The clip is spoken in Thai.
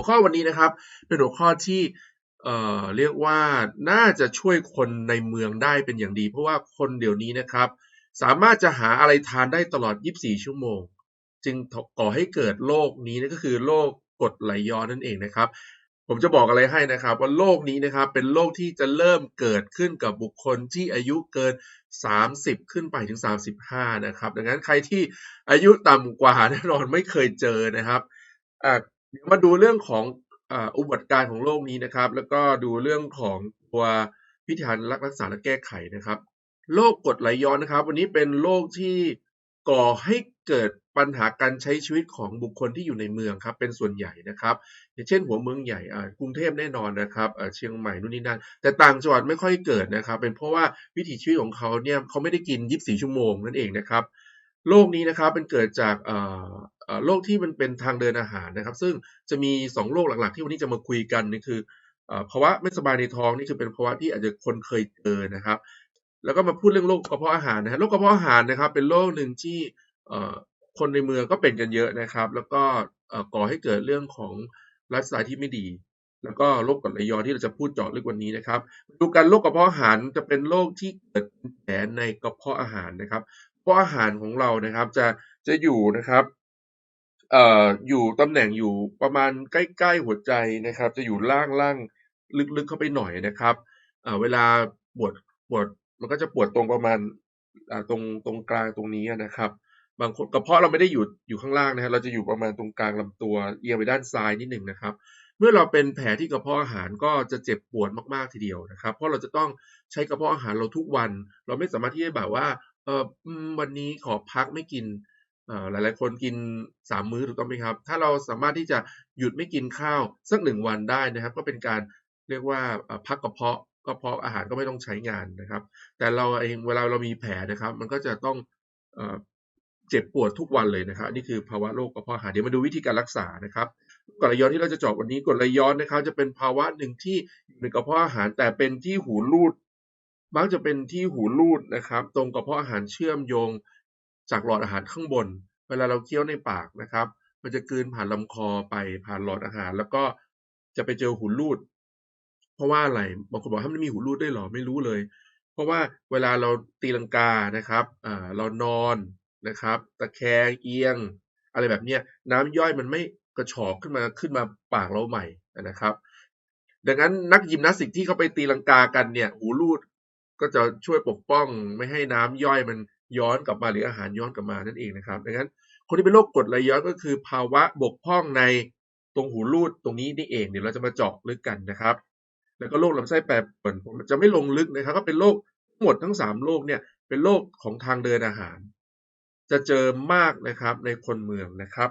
หัวข้อวันนี้นะครับ เป็นหัวข้อที่เอ่อเรียกว่าน่าจะช่วยคนในเมืองได้เป็นอย่างดี เพราะว่าคนเดี๋ยวนี้นะครับ สามารถจะหาอะไรทานได้ตลอด 24 ชั่วโมง จึงก่อให้เกิดโรคนี้นั่นก็คือโรคกดไหลย้อนนั่นเองนะครับ ผมจะบอกอะไรให้นะครับ ว่าโรคนี้นะครับเป็นโรคที่จะเริ่มเกิดขึ้นกับบุคคลที่อายุเกิน 30 ขึ้นไปถึง 35 นะครับ ดังนั้นใครที่อายุต่ำกว่าแน่นอนไม่เคยเจอนะครับอะ เดี๋ยวมาดูเรื่องของอุบัติการของโรคนี้นะครับ แล้วก็ดูเรื่องของตัววิธีการรักษาและแก้ไขนะครับโรคกรดไหลย้อนนะครับ วันนี้เป็นโรคที่ก่อให้เกิดปัญหาการใช้ชีวิตของบุคคลที่อยู่ในเมืองครับ เป็นส่วนใหญ่นะครับ อย่างเช่นหัวเมืองใหญ่กรุงเทพแน่นอนนะครับเชียงใหม่นู่นนี่นั่นแต่ต่างจังหวัดไม่ค่อยเกิดนะครับ เป็นเพราะว่าวิถีชีวิตของเขาเนี่ยเขาไม่ได้กิน 24 ชั่วโมงนั่นเองนะครับ โรคนี้นะครับเป็นเกิดจากโรคที่มันเป็นทางเดินอาหารนะครับ ซึ่งจะมี 2โรคหลักๆ ที่วันนี้จะมาคุยกันนี่คืออภาวะไม่สบายในท้องนี่คือเป็นภาวะที่อาจจะคนเคยเจอนะครับ แล้วก็มาพูดเรื่องโรคกระเพาะอาหารนะฮะโรคกระเพาะอาหารนะครับ เป็นโรคหนึ่งที่คนในเมืองก็เป็นกันเยอะนะครับ แล้วก็ก่อให้เกิดเรื่องของไลฟ์สไตล์ที่ไม่ดี แล้วก็โรคกรดไหลย้อนที่เราจะพูดเจาะลึกวันนี้นะครับ ดูกันโรคกระเพาะอาหารจะเป็นโรคที่เกิดแผลในกระเพาะอาหารนะครับ กระเพาะอาหารของเรานะครับจะจะอยู่นะครับเอ่ออยู่ตำแหน่งอยู่ประมาณใกล้ๆหัวใจนะครับ จะอยู่ล่างล่างลึกๆเข้าไปหน่อยนะครับเอ่อเวลาปวดปวดมันก็จะปวดตรงประมาณอ่าตรงตรงกลางตรงนี้นะครับ บางคนกระเพาะเราไม่ได้อยู่อยู่ข้างล่างนะฮะเราจะอยู่ประมาณตรงกลางลำตัวเอียงไปด้านซ้ายนิดหนึ่งนะครับ เมื่อเราเป็นแผลที่กระเพาะอาหารก็จะเจ็บปวดมากๆทีเดียวนะครับ เพราะเราจะต้องใช้กระเพาะอาหารเราทุกวัน เราไม่สามารถที่จะแบบว่า ออวันนี้ขอพักไม่กินเอ่อหลายๆคนกินสามมื้อถูกต้องไหมครับ ถ้าเราสามารถที่จะหยุดไม่กินข้าวสักหนึ่งวันได้นะครับ ก็เป็นการเรียกว่าพักกระเพาะกระเพาะอาหารก็ไม่ต้องใช้งานนะครับ แต่เราเองเวลาเรามีแผลนะครับ มันก็จะต้องเอเจ็บปวดทุกวันเลยนะครับนี่คือภาวะโรคกระเพาะอาหารเดี๋ยวมาดูวิธีการรักษานะครับกรดไหลย้อนที่เราจะเจาะวันนี้กรดไหลย้อนนะครับ จะเป็นภาวะหนึ่งที่อยู่ในกระเพาะอาหารแต่เป็นที่หูรูด มักจะเป็นที่หูรูดนะครับ ตรงกระเพาะอาหารเชื่อมโยงจากหลอดอาหารข้างบน เวลาเราเคี้ยวในปากนะครับ มันจะกลืนผ่านลำคอไปผ่านหลอดอาหาร แล้วก็จะไปเจอหูรูด เพราะว่าอะไรบางคนบอกถ้ามันมีหูรูดได้หรอไม่รู้เลย เพราะว่าเวลาเราตีลังกานะครับอ่าเรานอนนะครับ ตะแคงเอียง อะไรแบบเนี้ยน้ำย่อยมันไม่กระฉอกขึ้นมาขึ้นมาปากเราใหม่นะครับ ดังนั้นนักยิมนาสติกที่เขาไปตีลังกากันเนี่ย หูรูด ก็จะช่วยปกป้องไม่ให้น้ำย่อยมันย้อนกลับมาหรืออาหารย้อนกลับมานั่นเองนะครับดังนั้นคนที่เป็นโรคกรดไหลย้อนก็คือ ภาวะบกพร่องในตรงหูรูดตรงนี้นี่เองเดี๋ยวเราจะมาเจาะลึกกันนะครับ แล้วก็โรคลำไส้แปรปรวนผมจะไม่ลงลึกนะครับ ก็เป็นโรคทั้งหมดทั้งสามโรคเนี่ยเป็นโรคของทางเดินอาหาร จะเจอมากนะครับในคนเมืองนะครับ